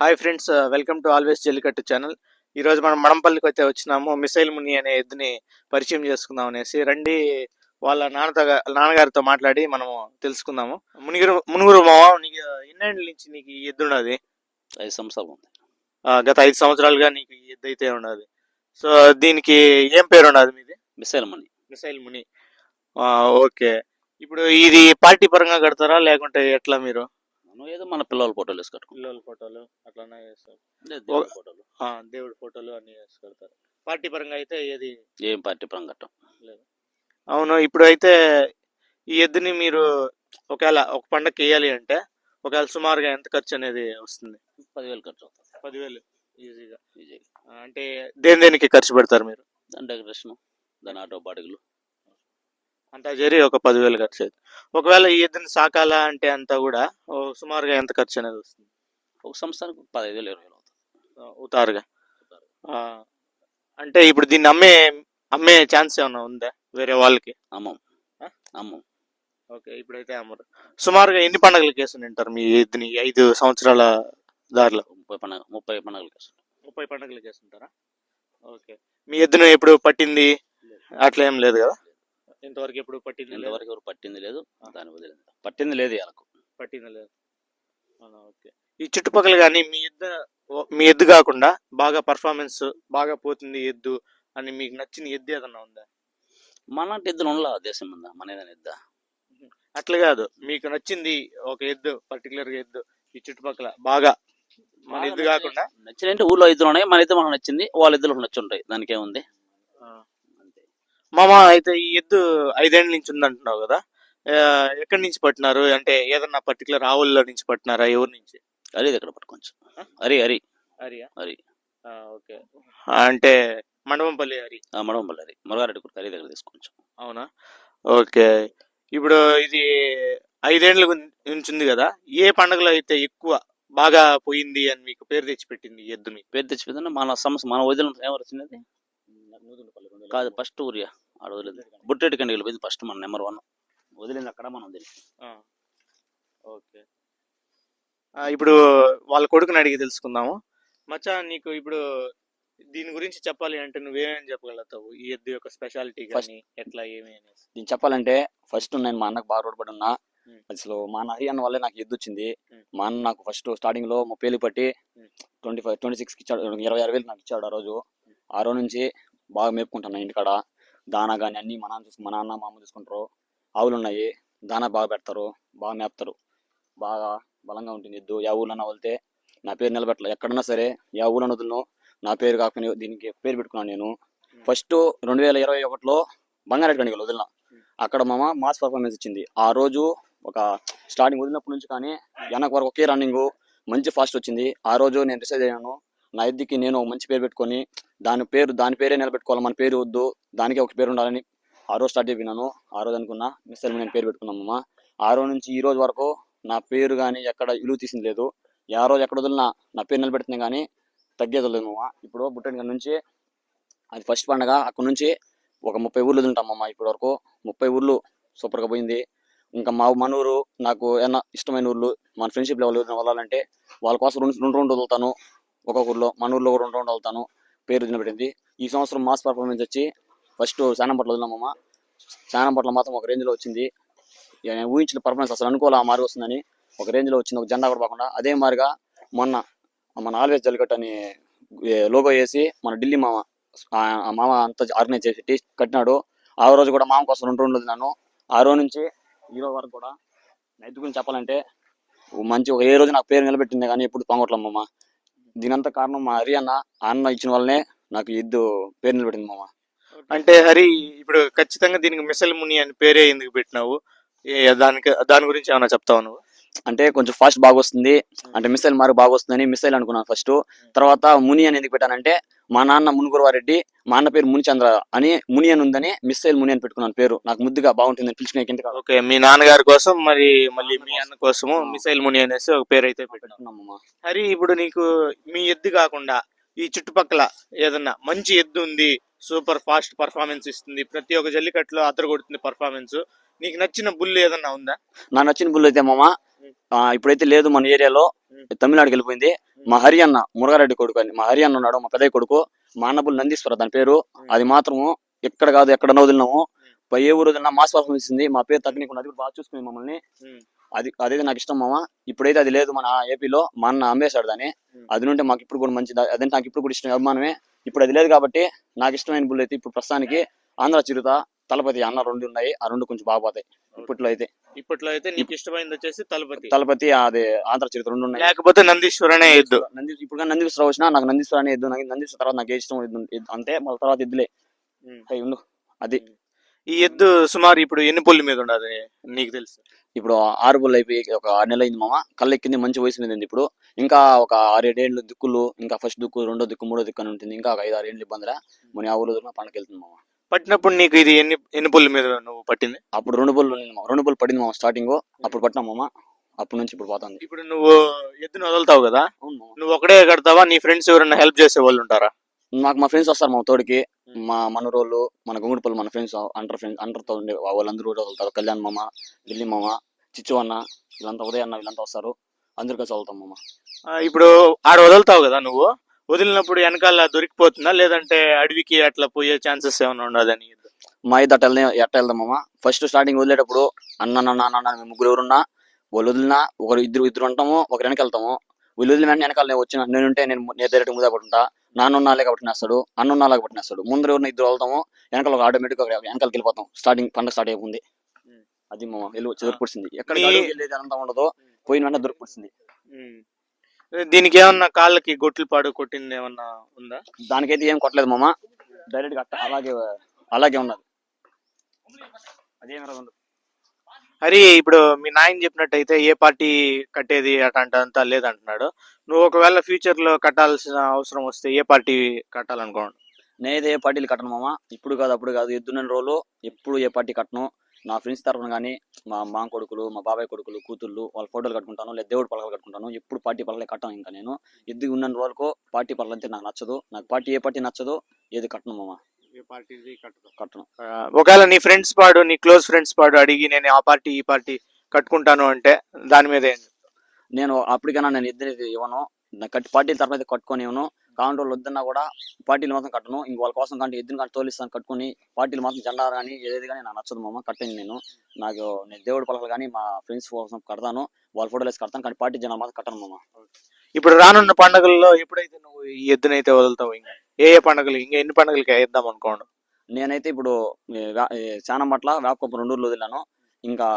Hi friends welcome to always Jallikattu channel ఈరోజు మనం మడంపల్లికి అయితే వచ్చినాము. మిసైల్ ముని అనే ఎద్దుని పరిచయం చేసుకుందాం అనేసి రండి వాళ్ళ నాన్నతో నాన్నగారితో మాట్లాడి మనము తెలుసుకుందాము. మునిగురు మునుగురు మావ? నీకు ఎన్నేళ్ళ నుంచి నీకు ఈ ఎద్దు ఉన్నది? ఐదు సంవత్సరాలు ఉంది. గత ఐదు సంవత్సరాలుగా నీకు ఈ ఎద్దు అయితే ఉన్నది. సో దీనికి ఏం పేరు ఉన్నది మీది? మిసైల్ మనీ. మిసైల్ ముని. ఓకే. ఇప్పుడు ఇది పార్టీ పరంగా కడతారా? లేకుంటే ఎట్లా మీరు? మనం ఏదో మన పిల్లల ఫోటోలు వేసి కట్టుకుంటాం పిల్లల ఫోటోలు అట్లానే చేస్తారు. లేదు, దేవుడి ఫోటోలు. ఆ, దేవుడి ఫోటోలు అన్ని వేసి కడతారు పార్టీ పరంగా అయితే ఏది ఏం పార్టీ పరం కట్టం అవును ఇప్పుడు అయితే ఈ ఎద్దుని మీరు ఒకవేళ ఒక పండగకి వేయాలి అంటే ఒకవేళ సుమారుగా ఎంత ఖర్చు అనేది వస్తుంది? పదివేలు ఖర్చు అవుతుంది. పదివేలు ఈజీగా. ఈజీగా. అంటే దేని దేనికి ఖర్చు పెడతారు మీరు? దాని డెకరేషన్ దాని ఆటో బాడిగలు. అంతా చేరి ఒక పదివేలు ఖర్చు అవుతుంది ఒకవేళ ఈ ఎద్దుని సాకాలా అంటే అంతా కూడా ఓ సుమారుగా ఎంత ఖర్చు అనేది వస్తుంది? ఒక సంవత్సరానికి పదహైదు వేలు ఇరవై వేలు అవుతుంది. ఉతారుగా? ఆ, అంటే ఇప్పుడు దీన్ని అమ్మే అమ్మే ఛాన్స్ ఏమైనా ఉందా వేరే వాళ్ళకి? అమ్మం. ఆ? అమ్మం. ఓకే ఇప్పుడైతే అమ్మరు. సుమారుగా ఎన్ని పండుగలు కేసు ఉంటారు మీ ఎద్దుని ఈ ఐదు సంవత్సరాల దారిలో? ముప్పై పండుగ ముప్పై పండుగలు వేస్తాం ముప్పై పండుగలు చేస్తుంటారా ఓకే. మీ ఎద్దును ఎప్పుడు పట్టింది? అట్లా ఏం లేదు కదా? ఇంతవరకు ఎప్పుడు పట్టింది లేదు? ఇంతవరకు ఎవరు పట్టింది లేదు. దాని వదిలేదు పట్టింది లేదు వాళ్ళకు పట్టింది లేదు. ఓకే. ఈ చుట్టుపక్కల కానీ మీ ఎద్దు మీ ఎద్దు కాకుండా బాగా పర్ఫార్మెన్స్ బాగా పోతుంది ఎద్దు అని మీకు నచ్చిన ఎద్దు ఏదన్నా ఉందా? మన ఎద్దులు ఉండలా దేశం మీద మన ఏదైనా ఎద్దా? అట్లా కాదు. మీకు నచ్చింది ఒక ఎద్దు పర్టికులర్గా ఎద్దు ఈ చుట్టుపక్కల బాగా. మన ఎద్దు కాకుండా నచ్చిన అంటే ఊళ్ళో ఇద్దరు ఉన్నాయి మన ఇద్దరు మనకు నచ్చింది వాళ్ళ ఇద్దరు నచ్చి ఉంటాయి దానికి ఏముంది? మామ అయితే ఈ ఎద్దు ఐదేళ్ళ నుంచి ఉందంటున్నావు కదా. ఎక్కడి నుంచి పట్టినారు? అంటే ఏదన్నా పర్టికులర్ ఆవుల్లో నుంచి పట్టినారా? ఎవరి నుంచి? అరి దగ్గర పట్టు కొంచెం. అరి అరి హరియా? అరి ఓకే. అంటే మండపంపల్లి హరి. ఆ మడవంపల్లి అరి మురగారెడ్డి కొడుకు అరి దగ్గర తీసుకొంచెం అవునా? ఓకే. ఇప్పుడు ఇది ఐదేండ్ల నుంచి ఉంది కదా. ఏ పండుగలో అయితే ఎక్కువ బాగా పోయింది అని మీకు పేరు తెచ్చి పెట్టింది ఈ ఎద్దు మీకు? పేరు తెచ్చిపోయిందంటే మన సమస్య మన వదిలిన ఎవరు వచ్చినది కాదు ఫస్ట్ ఊరియా ఆడ వదిలేదు. బుట్టెటి కండి వెళ్ళిపోయింది ఫస్ట్ మన నెంబర్ వన్ వదిలింది అక్కడ మనం ఆ, ఓకే. ఇప్పుడు వాళ్ళ కొడుకుని అడిగి తెలుసుకుందాము. మచ్చా నీకు ఇప్పుడు దీని గురించి చెప్పాలి అంటే నువ్వేమేమి చెప్పగలుగుతావు? ఈ ఎద్దు యొక్క స్పెషాలిటీ కానీ ఎట్లా ఏమి అనేసి. దీన్ని చెప్పాలంటే ఫస్ట్ నేను మా అన్నకు బాగా రోడ్డు ఉన్నా. అసలు మా అన్న అన్న వల్లే నాకు ఎద్దు వచ్చింది. మా అన్న నాకు ఫస్ట్ స్టార్టింగ్లో ముప్పై పట్టి. ట్వంటీ ఫైవ్ ట్వంటీ సిక్స్ ఇచ్చాడు ఇరవై ఆరు వేలు నాకు ఇచ్చాడు ఆ రోజు. ఆ రోజు నుంచి బాగా మేపుకుంటున్నా ఇంటికాడ. దానా కానీ అన్ని మా నాన్న చూసుకు మా నాన్న మా అమ్మ చూసుకుంటారు. ఆవులు ఉన్నాయి దానా బాగా పెడతారు బాగా మేపుతారు. బాగా బలంగా ఉంటుంది. ఎద్దు యా ఊళ్ళన్నా వెళ్తే నా పేరు నిలబెట్టాలి. ఎక్కడన్నా సరే యా ఊళ్ళో వదులను. నా పేరు కాకుండా దీనికి పేరు పెట్టుకున్నాను నేను. ఫస్ట్ రెండు వేల ఇరవై ఒకటిలో బంగారెడ్డి గణికలు వదిలిన. అక్కడ మామ మాస్ పర్ఫార్మెన్స్ ఇచ్చింది. ఆ రోజు ఒక స్టార్టింగ్ వదిలినప్పటి నుంచి కానీ వెనక వరకు ఒకే రన్నింగ్ మంచి ఫాస్ట్ వచ్చింది. ఆ రోజు నేను డిసైడ్ అయ్యాను. నా ఎద్దుకి నేను మంచి పేరు పెట్టుకొని దాని పేరు దాని పేరే నిలబెట్టుకోవాలి. మన పేరు వద్దు. దానికి ఒక పేరు ఉండాలని ఆ రోజు స్టార్ట్ అయిపోయినాను ఆ రోజు అనుకున్నా మిస్ నేను పేరు పెట్టుకున్నాను ఆ రోజు నుంచి ఈ రోజు వరకు నా పేరు కానీ ఎక్కడ ఇలువ తీసింది లేదు. ఆ రోజు ఎక్కడ వదిలినా నా పేరు నిలబెడుతుంది కానీ తగ్గేది లేదు అమ్మ ఇప్పుడు బుట్టని నుంచి అది ఫస్ట్ పండగ. అక్కడ నుంచి ఒక ముప్పై ఊర్లు తింటామమ్మ ఇప్పటి వరకు. ముప్పై ఊర్లు సూపర్గా పోయింది. ఇంకా మా మన ఊరు నాకు ఏమన్నా ఇష్టమైన ఊర్లు మన ఫ్రెండ్షిప్ లెవెల్ ఎవరైనా వెళ్ళాలంటే వాళ్ళ కోసం రెండు రెండు రెండు వదులుతాను ఒక్కొక్క ఊర్లో మన ఊర్లో రెండు రెండు రౌండ్ వదులుతాను పేరు తినబెట్టింది ఈ సంవత్సరం మాస్ పర్ఫార్మెన్స్ వచ్చి ఫస్ట్ శానంపట్ల వదిలినామమ్మ. శానంపట్ల మాత్రం ఒక రేంజ్లో వచ్చింది. ఊహించిన పర్ఫార్మెన్స్ అసలు అనుకోలే ఆ మార్గం వస్తుందని ఒక రేంజ్లో వచ్చింది ఒక జెండా కూడా కాకుండా అదే మారిగా మొన్న మన ఆల్వేస్ జల్లికట్టు అని లోగో వేసి మన ఢిల్లీ మామ ఆ మామ అంతా ఆర్గనైజ్ చేసి టీ కట్టినాడు. ఆ రోజు కూడా మామ కోసం రెండు రోజులు తిన్నాను ఆ రోజు నుంచి ఈ రోజు వరకు కూడా నా గురించి చెప్పాలంటే మంచి ఒక ఏ రోజు నాకు పేరు నిలబెట్టింది కానీ ఎప్పుడు పొంగట్లమ్మమ్మ దీనంతా కారణం మా హరి అన్న. అన్న ఇచ్చిన వల్లనే నాకు ఈ ఎద్దు పేరు నిలబెట్టింది మామ. అంటే హరి ఇప్పుడు ఖచ్చితంగా దీనికి మిసైల్ ముని అని పేరే ఎందుకు పెట్టినావు? ఏ- దానికి దాని గురించి ఏమైనా చెప్తావు నువ్వు? అంటే కొంచెం ఫాస్ట్ బాగా వస్తుంది అంటే మిసైల్ మార్క్ బాగా వస్తుందని మిసైల్ అనుకున్నాను ఫస్ట్ తర్వాత ముని అని ఎందుకు పెట్టానంటే మా నాన్న మునుగురవారెడ్డి మా అన్న పేరు మునిచంద్ర అని ముని అని ఉందని మిసైల్ ముని అని పెట్టుకున్నాను పేరు. నాకు ముద్దుగా బాగుంటుందని పిలుచుకునే కింద ఓకే మీ నాన్నగారి కోసం మరి మళ్ళీ మీ అన్న కోసము మిసైల్ ముని అనేసి ఒక పేరు అయితే పెట్టుకున్నామమ్మ. హరి ఇప్పుడు నీకు మీ ఎద్దు కాకుండా ఈ చుట్టుపక్కల ఏదన్నా మంచి ఎద్దు ఉంది సూపర్ ఫాస్ట్ పర్ఫార్మెన్స్ ఇస్తుంది ప్రతి ఒక్క జల్లికట్లో అద్దరు కొడుతుంది పర్ఫార్మెన్స్ నీకు నచ్చిన బుల్ ఏదన్నా ఉందా? నా నచ్చిన బుల్ అయితే మామ ఇప్పుడైతే లేదు మన ఏరియాలో. తమిళనాడుకి వెళ్ళిపోయింది. మా హరి అన్న మురగారెడ్డి కొడుకు అని. మా హరి అన్న ఉన్నాడు మా పెద్దయ్య కొడుకు. మా అన్నబుల్ నందీశ్వర దాని పేరు. అది మాత్రము ఎక్కడ కాదు ఎక్కడ వదిలినాము పై ఏ ఊరు వదిలినా మాస్ పర్ఫార్మెన్స్ ఇచ్చింది మా పేరు తగ్గనీకుండా అది కూడా బాగా చూసుకుంది మమ్మల్ని. అది అదైతే నాకు ఇష్టం మామ. ఇప్పుడైతే అది లేదు మన ఏపీలో. మా అన్న అమ్మేశాడు దాన్ని. ఉమ్. అది నుండి మాకు ఇప్పుడు కూడా మంచిది. అదంటే నాకు ఇప్పుడు కూడా ఇష్టం అభిమానమే. ఇప్పుడు అది లేదు కాబట్టి నాకు ఇష్టమైన బుల్ అయితే ఇప్పుడు ప్రస్తుతానికి ఆంధ్ర చిరుత. తలపతి అన్న రెండు ఉన్నాయి. ఆ రెండు కొంచెం బాగా పోతాయి. ఇప్పట్లో అయితే. ఇప్పట్లో అయితే నీకు ఇష్టమైంది వచ్చేసి తలపతి. తలపతి అది ఆంధ్ర చిరుత రెండు ఉన్నాయి. లేకపోతే నందీశ్వర్ అనే ఎద్దు. నంది ఇప్పుడు కానీ నందీశ్వర వచ్చినా నాకు నందీశ్వర అనే ఎద్దు. నాకు నందీశ్వర తర్వాత నాకు ఇష్టం ఎద్దు అంతే మళ్ళీ తర్వాత ఎద్దులే. ఉండు. అది. ఈ ఎద్దు సుమారు ఇప్పుడు ఎన్ని పుల్లి మీద ఉండదు? నీకు తెలుసు. ఇప్పుడు ఆరు బుల్ అయిపోయి ఒక ఆరు నెలలు అయింది మామ. కళ్ళెక్కింది మంచి వయసు మీద ఉంది ఇప్పుడు. ఇంకా ఒక ఆరేడేళ్ళు దిక్కులు ఇంకా ఫస్ట్ దిక్కు రెండో దిక్కు మూడో దిక్కు అని ఉంటుంది. ఇంకా ఒక ఐదు ఆరు ఏళ్ళు ఇబ్బందిరా. మన ఆ ఊరు పండగ వెళ్తుంది మామ. పట్టినప్పుడు నీకు ఇది ఎన్ని ఎన్ని పుల్లి మీద నువ్వు పట్టింది? అప్పుడు రెండు బుల్ ఉంది మామ రెండు బుల్ పడింది మామ స్టార్టింగ్ అప్పుడు పట్టినాం మామ అప్పటి నుంచి ఇప్పుడు పోతుంది. ఇప్పుడు నువ్వు ఎద్దును వదులుతావు కదా? అవును మామ. నువ్వు ఒకడే కడతావా? నీ ఫ్రెండ్స్ ఎవరైనా హెల్ప్ చేసే వాళ్ళు ఉంటారా? నాకు మా ఫ్రెండ్స్ వస్తారు మా తోడికి. మా మనరోళ్ళు మన గుంగుడుపల్లి మన ఫ్రెండ్స్ అంటర్ ఫ్రెండ్స్ అంటర్తో ఉండే వాళ్ళందరూ కూడా వదులుతారు. కళ్యాణ్ మామ ఢిల్లీ మామ చిచ్చు అన్న వీళ్ళంతా ఉదయ్ అన్న వీళ్ళంతా వస్తారు. అందరు కలిసి వదులుతాం మామ. ఆ, ఇప్పుడు ఆడ వదులుతావు కదా నువ్వు? వదిలినప్పుడు వెనకాల దొరికిపోతుందా? లేదంటే అడవికి అట్లా పోయే ఛాన్సెస్ ఏమైనా ఉండదని మా ఇద్దరు అట్ట వెళ్ళి- ఎట్ట వెళ్దాం మామ. ఫస్ట్ స్టార్టింగ్ వదిలేటప్పుడు అన్న నాన్న నాన్న ముగ్గురు ఎవరున్నా వాళ్ళు వదిలినా ఒకరు ఇద్దరు ఇద్దరు ఉంటాము ఒకరు వెనక వెళ్తాము. వీళ్ళు వదిలిన వెంటనే వెనకాల నేను వచ్చిన నేను ఉంటే నేను నేను డైరెక్ట్ ముందే పట్టుంటా నాన్న ఉన్నాళ్ళే పట్టినేస్తాడు అన్న ఉన్నాళ్ళకి పట్టినేస్తాడు ముందు ఎవరిని ఇద్దరు వెళ్తాము వెనకాల ఒక ఆటోమేటిక్ వెనకాలకి వెళ్ళిపోతాం. స్టార్టింగ్ పండుగ స్టార్ట్ అయిపోయింది. అది మామ వెళ్ళి వచ్చి దొరికిపోతుంది ఎక్కడ మీ- వెళ్ళేది అంతా ఉండదు. పోయిన వెంటనే దొరికిపోతుంది ఉమ్. దీనికి ఏమన్నా కాళ్ళకి గొట్లు పాడు కొట్టింది ఏమన్నా ఉందా? దానికైతే ఏం కొట్టలేదు మామ. డైరెక్ట్గా అట్ట అలాగే అలాగే ఉన్నది. అదేం రాదు. హరి ఇప్పుడు మీ నాయన చెప్పినట్టయితే ఏ పార్టీ కట్టేది అటంతా లేదంటున్నాడు. నువ్వు ఒకవేళ ఫ్యూచర్లో కట్టాల్సిన అవసరం వస్తే ఏ పార్టీ కట్టాలనుకోండి నేనైతే ఏ పార్టీలు కట్టను మామ. ఇప్పుడు కాదు అప్పుడు కాదు. ఎద్దున్న రోజులు ఎప్పుడు ఏ పార్టీ కట్టను. నా ఫ్రెండ్స్ తరఫున కానీ మా మా కొడుకులు మా బాబాయ్ కొడుకులు కూతుళ్ళు వాళ్ళ ఫోటోలు కట్టుకుంటాను లేదా దేవుడు పలకలు కట్టుకుంటాను. ఎప్పుడు పార్టీ పలకలే కట్టను ఇంకా నేను. ఎద్దు ఉన్న రోజులకు పార్టీ పలకలు అంటే నాకు నచ్చదు. నాకు పార్టీ ఏ పార్టీ నచ్చదు ఏది కట్టను మామ. ఏ పార్టీ కట్టదు. కట్టను. ఒకవేళ నీ ఫ్రెండ్స్ పాడు నీ క్లోజ్ ఫ్రెండ్స్ పాడు అడిగి నేను ఆ పార్టీ ఈ పార్టీ కట్టుకుంటాను అంటే దాని మీద ఏం నేను అప్పటికైనా నేను ఇద్దరు ఇవ్వను. నా కట్టి పార్టీల తరఫున అయితే కట్టుకొని ఇవ్వను. కావాలంటే వాళ్ళు వద్దన్నా కూడా పార్టీలు మాత్రం కట్టను. ఇంక వాళ్ళ కోసం కంటే ఎద్దుని కంటే తోలిస్తాను కట్టుకొని పార్టీలు మాత్రం జెండా కానీ ఏది కానీ నాకు నచ్చదు మామ కట్టండి నేను. నాకు నేను దేవుడి పలకలు కానీ మా ఫ్రెండ్స్ కోసం కడతాను. వాళ్ళ ఫోటోలు వేసి కడతాను. కానీ పార్టీ జనాలు మాత్రం కట్టను మామ. ఇప్పుడు రానున్న పండుగల్లో ఎప్పుడైతే నువ్వు ఈ ఎద్దునైతే వదులుతావు ఇంకా? ఏ ఏ పండుగలు? ఇంకా ఎన్ని పండుగలకి వేద్దాం అనుకోండి? నేనైతే ఇప్పుడు చాలా పట్ల వేపకొప్ప రెండు ఊర్లు వదిలాను. ఇంకా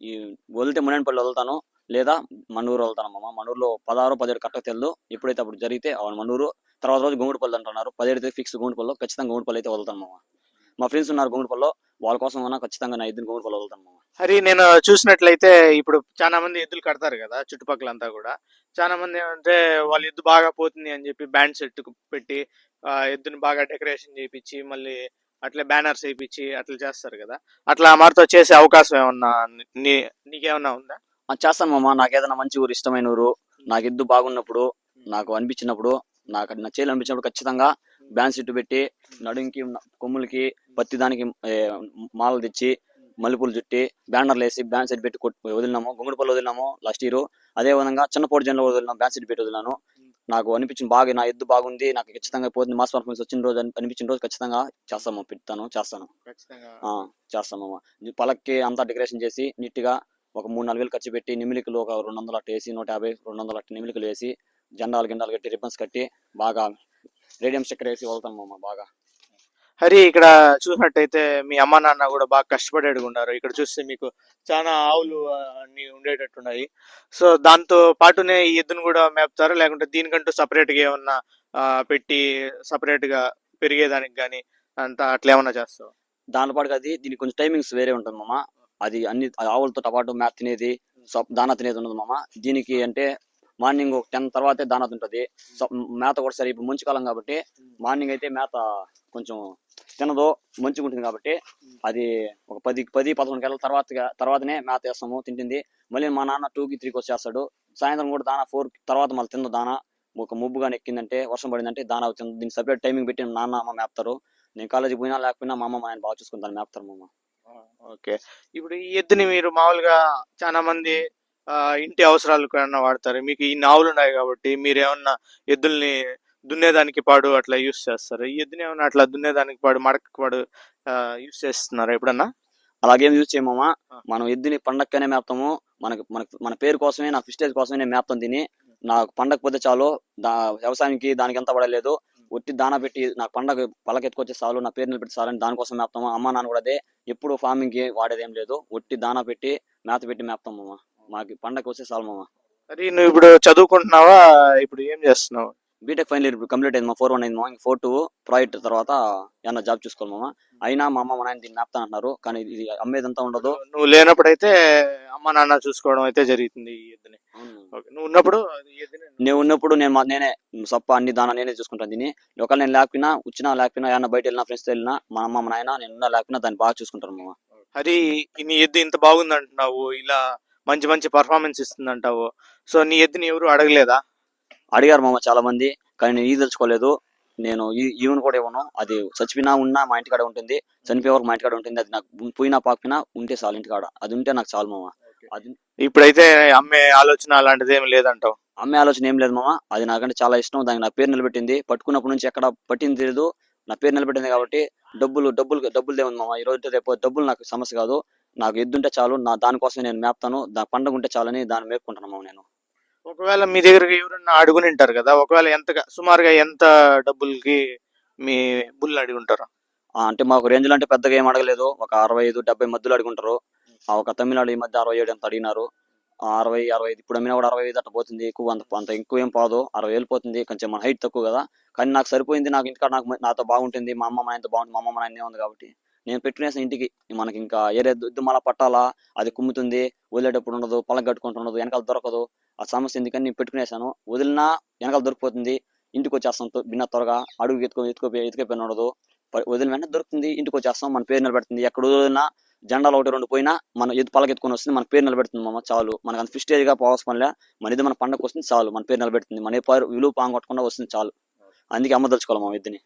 ఈ వదిలితే మునేనపల్లి వదులుతాను. లేదా మనూరు వదులుతాను మామ మనూరులో పదహారు పదిహేడు కరెక్ట్ తెలియదు ఎప్పుడైతే అప్పుడు జరిగితే ఆ మనూరు. తర్వాత రోజు గుంగుడుపల్లి అంటున్నారు. పదిహేడు ఫిక్స్ గుంగుడుపల్లిలో ఖచ్చితంగా గుంగుడుపల్లి అయితే వదులుతాను మామ మా ఫ్రెండ్స్ ఉన్నారు గుంగుడుపల్లిలో వాళ్ళ కోసం అన్నా ఖచ్చితంగా నా ఇద్దరు గుంగుడుపల్లి వదులుతాను హరి నేను చూసినట్లయితే ఇప్పుడు చాలా మంది ఎద్దులు కడతారు కదా చుట్టుపక్కలంతా కూడా. చాలా మంది ఏమంటే వాళ్ళ ఎద్దు బాగా పోతుంది అని చెప్పి బ్యాండ్ సెట్ పెట్టి ఆ, ఎద్దుని బాగా డెకరేషన్ చేయించి మళ్ళీ అట్లే బ్యానర్స్ వేయించి అట్లా చేస్తారు కదా. అట్లా మాతో చేసే అవకాశం ఏమన్నా నీ నీకేమన్నా ఉందా? చేస్తాను మామ నాకు ఏదైనా మంచి ఊరు ఇష్టమైన ఊరు నాకు ఎద్దు బాగున్నప్పుడు నాకు అనిపించినప్పుడు నాకు అది నచ్చేయాలి అనిపించినప్పుడు ఖచ్చితంగా బ్యాన్ సెట్ పెట్టి నడుంకి కొమ్ములకి పత్తి దానికి మాలలు తెచ్చి మల్లెపూలు చుట్టి బ్యానర్లు వేసి బ్యాన్ సెట్ పెట్టి వదిలినాము గుంగుడుపల్లి వదిలినాము లాస్ట్ ఇయర్. అదే విధంగా చిన్నపోటు జన్లో వదిలినాము బ్యాన్ సెట్ పెట్టి వదిలినాను. నాకు అనిపించింది బాగా నా ఎద్దు బాగుంది నాకు ఖచ్చితంగా పోతుంది మాస్ పర్ఫార్మెన్స్ వచ్చిన రోజు అని- అనిపించిన రోజు ఖచ్చితంగా చేస్తాము పెడతాను చేస్తాను. చేస్తాము పలక్కి అంతా డెకరేషన్ చేసి నీట్గా ఒక మూడు నాలుగు వేలు ఖర్చు పెట్టి నిమిలికలు ఒక రెండు వందలు అట్టు వేసి నూట యాభై రెండు వందలు అట్టు నిమిలికలు వేసి జెండాలు గిండాలు కట్టి రిబ్బన్స్ కట్టి బాగా రేడియం స్టిక్కర్ వేసి వెళ్తాం మామ బాగా. హరి ఇక్కడ చూసినట్టయితే మీ అమ్మ నాన్న కూడా బాగా కష్టపడేడు ఉన్నారు. ఇక్కడ చూస్తే మీకు చాలా ఆవులు అన్ని ఉండేటట్టున్నాయి. సో దాంతో పాటునే ఈ ఎద్దును కూడా మేపుతారా? లేకుంటే దీనికంటూ సపరేట్గా ఏమన్నా పెట్టి సపరేట్గా పెరిగేదానికి కానీ అంతా అట్లా ఏమన్నా చేస్తావు? దాని పాటుగా అది దీనికి కొంచెం టైమింగ్స్ వేరే ఉంటుంది మామ. అది అన్ని ఆవులతో టపాటు మేత తినేది దానా తినేది ఉండదు మామ. దీనికి అంటే మార్నింగ్ టెన్ తర్వాతే దానా తింటది. మేత కూడా సరే ఇప్పుడు మంచు కాలం కాబట్టి మార్నింగ్ అయితే మేత కొంచెం తినదు మంచిగా ఉంటుంది కాబట్టి అది ఒక పది పది పదకొండు గంటల తర్వాత తర్వాతనే మేత వేస్తాము తింటుంది. మళ్ళీ మా నాన్న టూకి త్రీకి వచ్చేస్తాడు. సాయంత్రం కూడా దానా ఫోర్ తర్వాత మళ్ళీ తిందు దానా. ఒక ముబ్బు కానీ ఎక్కిందంటే వర్షం పడిందంటే దానా వచ్చింది దీనికి సపరేట్ టైమింగ్ పెట్టి నాన్న అమ్మ మేపుతారు. నేను కాలేజీకి పోయినా లేకపోయినా మా అమ్మ మా ఆయన బాగా చూసుకుంటాను మేపుతారు మా అమ్మ ఓకే. ఇప్పుడు ఈ ఎద్దుని మీరు మామూలుగా చాలా మంది ఆ, ఇంటి అవసరాలకు ఏమన్నా వాడతారు. మీకు ఈ ఆవులు ఉన్నాయి కాబట్టి మీరు ఏమన్నా ఎద్దుల్ని దున్నేదానికి పాడు అట్లా యూస్ చేస్తారు? ఈ ఎద్దుని ఏమన్నా అట్లా దున్నేదానికి పాడు మడక పాడు యూస్ చేస్తున్నారా ఎప్పుడన్నా? అలాగేం యూజ్ చేయమమ్మా. మనం ఎద్దుని పండక్కనే మేపుతాము. మనకు మనకు మన పేరు కోసమే నా ఫిస్టేజ్ కోసమే నేను మేపుతాను తిని నాకు పండగ పోతే చాలు దా వ్యవసాయానికి దానికి ఎంత పడలేదు. ఒట్టి దానా పెట్టి నాకు పండగ పలకెత్తుకొచ్చే చాలు నా పేరు నిలబెట్టి చాలని దానికోసం మేపుతాము? అమ్మ నాన్న కూడా అదే. ఎప్పుడు ఫార్మింగ్కి లేదు. ఒట్టి దానా పెట్టి మేత పెట్టి మేపుతాం మామ. మాకు పండగ వస్తే చాలు మామ. మరి నువ్వు ఇప్పుడు చదువుకుంటున్నావా? ఇప్పుడు ఏం చేస్తున్నావు? బీటెక్ ఫైనల్ ఇయర్ ఇప్పుడు కంప్లీట్ అయింది మా ఫోర్ వన్ అయింది మా ఫోర్ టూ ప్రాజెక్ట్ తర్వాత ఏమన్నా జాబ్ చూసుకోవాలి మామ. అయినా మా అమ్మ మా నాయన దీన్ని మేపుతాను అంటున్నారు. కానీ ఇది అమ్మేదంతా ఉండదు. నువ్వు లేనప్పుడైతే అమ్మ నాన్న చూసుకోవడం అయితే జరుగుతుంది ఈ ఎద్దుని. నువ్వు ఉన్నప్పుడు అది ఈ ఎద్దుని నేను ఉన్నప్పుడు నేను మా- నేనే సప్ప అన్ని దానా నేనే చూసుకుంటాను దీన్ని. ఒకవేళ నేను లేకపోయినా వచ్చినా లేకపోయినా ఏమన్నా బయట వెళ్ళినా ఫ్రెండ్స్ వెళ్ళినా మా అమ్మ మా నాయన నేను ఉన్నా లేకపోయినా దాన్ని బాగా చూసుకుంటాను మామ. అది నీ ఎద్దు ఇంత బాగుంది అంటున్నావు ఇలా మంచి మంచి పర్ఫార్మెన్స్ ఇస్తుంది అంటావు సో నీ ఎద్దుని ఎవరు అడగలేదా? అడిగారు మామ చాలా మంది కానీ నేను ఈ తెలుసుకోలేదు. నేను ఈ ఈవెన్ కూడా ఇవ్వను. అది చచ్చిపోయినా ఉన్నా మా ఇంటికాడ ఉంటుంది చనిపోయే వరకు మా ఇంటికాడ ఉంటుంది. అది నాకు పోయినా పాకపోయినా ఉంటే చాలు ఇంటికాడ. అది ఉంటే నాకు చాలు మామ. అది ఇప్పుడైతే అమ్మే ఆలోచన అలాంటిది ఏమి లేదంటావు? అమ్మే ఆలోచన ఏం లేదు మామ. అది నాకంటే చాలా ఇష్టం. దానికి నా పేరు నిలబెట్టింది. పట్టుకున్నప్పటి నుంచి ఎక్కడ పట్టింది తెలియదు నా పేరు నిలబెట్టింది కాబట్టి డబ్బులు డబ్బులు డబ్బులు ఏముంది మామ. ఈ రోజు రేపు డబ్బులు నాకు సమస్య కాదు. నాకు ఎద్దుంటే చాలు. నా దానికోసం నేను మేపుతాను. దా పండగ ఉంటే చాలని దాన్ని మేపుకుంటాను మామ నేను. ఒకవేళ మీ దగ్గర ఎవరన్నా అడుగుని ఉంటారు కదా ఒకవేళ ఎంత సుమారుగా ఎంత డబ్బులకి మీ బుల్ అడిగి ఉంటారు? అంటే మాకు రేంజ్లు అంటే పెద్దగా ఏం అడగలేదు. ఒక అరవై ఐదు డెబ్బై మధ్యలో అడుగుంటారు ఒక తమిళనాడు ఈ మధ్య అరవై ఏడు ఎంత అడిగినారు. అరవై అరవై ఐదు ఇప్పుడు అమ్మినా కూడా అరవై ఐదు అట్లా పోతుంది. ఎక్కువ అంత అంత ఎక్కువ ఏం పోదు. అరవై వేలు పోతుంది. కొంచెం మన హైట్ తక్కువ కదా. కానీ నాకు సరిపోయింది. నాకు ఇంటికాడ నాకు నాతో బాగుంటుంది. మా అమ్మ మా బాగుంటుంది మా అమ్మ మా ఉంది కాబట్టి. నేను పెట్టుకునేసిన ఇంటికి. మనకి ఇంకా ఏరే దుద్దు మళ్ళా పట్టాలా? అది కుమ్ముతుంది వదిలేటప్పుడు ఉండదు పలక కట్టుకుంటుండదు వెనకాల దొరకదు. ఆ సమస్య ఎందుకని నేను పెట్టుకునేసాను. వదిలినా వెనకాల దొరికిపోతుంది ఇంటికి వచ్చేస్తాం భిన్న బిన్న త్వరగా. అడుగు ఎత్తుకో ఎత్తుకో ఎత్తుకపోయిన ఉండదు. వదిలిన వెంటనే దొరుకుతుంది ఇంటికి వచ్చేస్తాం మన పేరు నిలబెడుతుంది. ఎక్కడ వదిలినా జెండాలు ఒకటి రెండు పోయినా మన ఎదు పలకెత్తుకొని వస్తుంది మన పేరు నిలబెడుతుంది మామ చాలు. మనకు అంత ఫిస్టేజ్ పోవాల్సిన పనిలే. మన ఇది మన పండగ వస్తుంది చాలు. మన పేరు నిలబెడుతుంది. మన పేరు విలువ పాంగొట్టకుండా వస్తుంది చాలు. అందుకే అమ్మదలుచుకోవాలి మా ఇద్దరిని.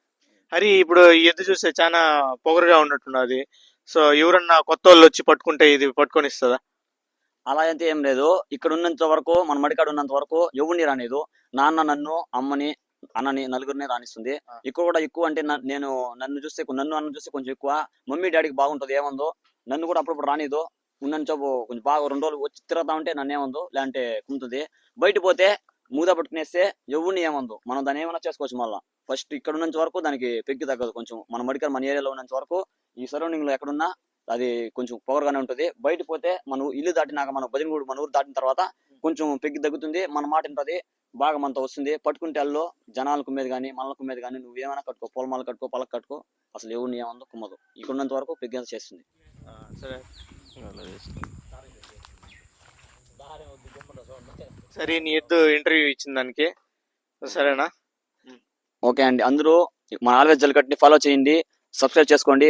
హరి ఇప్పుడు ఎద్దు చూస్తే చాలా పొగరుగా ఉన్నట్టున్నది. సో ఎవరన్నా కొత్త వాళ్ళు వచ్చి పట్టుకుంటే ఇది పట్టుకొని ఇస్తుందా అలా అయితే ఏం లేదు. ఇక్కడ ఉన్నంత వరకు మన మడికాడ ఉన్నంత వరకు ఎవరిని రానిదు. నాన్న నన్ను అమ్మని అన్నని నలుగురిని రాణిస్తుంది. ఇక్కడ కూడా ఎక్కువ అంటే నేను నన్ను చూస్తే నన్ను అన్న చూస్తే కొంచెం ఎక్కువ. మమ్మీ డాడీకి బాగుంటుంది ఏముందో? నన్ను కూడా అప్పుడప్పుడు రానిదు. ఉన్నంత కొంచెం బాగా రెండు రోజులు వచ్చి తిరుగుతా ఉంటే నన్ను ఏముందో? లేదంటే కుంటుంది బయట పోతే మూద పట్టుకునేస్తే ఎవరిని ఏమందు? మనం దాన్ని ఏమైనా చేసుకోవచ్చు మళ్ళీ. ఫస్ట్ ఇక్కడ ఉన్నంత వరకు దానికి పెగ్గి తగ్గదు. కొంచెం మన మడికల్ మన ఏరియాలో ఉన్నంత వరకు ఈ సరౌండింగ్లో ఎక్కడున్నా అది కొంచెం పొగరుగానే ఉంటుంది. బయట పోతే మన ఇల్లు దాటినాక మన భజనగూడు మన ఊరు దాటిన తర్వాత కొంచెం పెగ్గి తగ్గుతుంది. మన మాట ఉంటుంది బాగా మనతో వస్తుంది. పట్టుకుంటే అల్లో జనాల కుమ్మేది కానీ మనల కుమ్మేది కానీ నువ్వు ఏమైనా కట్టుకో పొలమాలు కట్టుకో పలక కట్టుకో అసలు ఎవరిని ఏమందో? కుమ్మదు. ఇక్కడ ఉన్నంత వరకు పెగ్గి చేస్తుంది. సరే. సరే నీ ఎద్దు ఇంటర్వ్యూ ఇచ్చిన దానికి. సరేనా? ఓకే అండి. అందరూ మన ఆల్వేజ్ జల్కట్ని ఫాలో చేయండి. సబ్స్క్రైబ్ చేసుకోండి.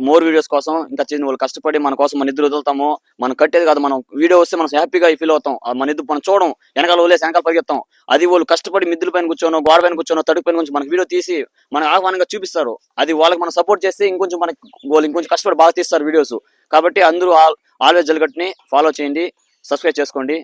మోర్ వీడియోస్ కోసం ఇంకా చిన్న వాళ్ళు కష్టపడి మన కోసం మన ఇద్దరు వదులుతాము. మనం కట్టేది కాదు మనం వీడియో వస్తే మనం హ్యాపీగా ఫీల్ అవుతాం. మన ఇద్దరు మనం చూడడం వెనకాల వదిలేసి వెనకాల పరిగెత్తాం. అది వాళ్ళు కష్టపడి మిద్దుల పైన కూర్చోనో గోడ పైన కూర్చోనో తడుపు పైన కొంచెం మనకి వీడియో తీసి మన ఆహ్వానంగా చూపిస్తారు. అది వాళ్ళకి మనం సపోర్ట్ చేస్తే ఇంకొంచెం మనకి వాళ్ళు ఇంకొంచెం కష్టపడి బాగా తీస్తారు వీడియోస్ కాబట్టి అందరూ ఆల్వేజ్ జల్కట్ని ఫాలో చేయండి. సబ్స్క్రైబ్ చేసుకోండి.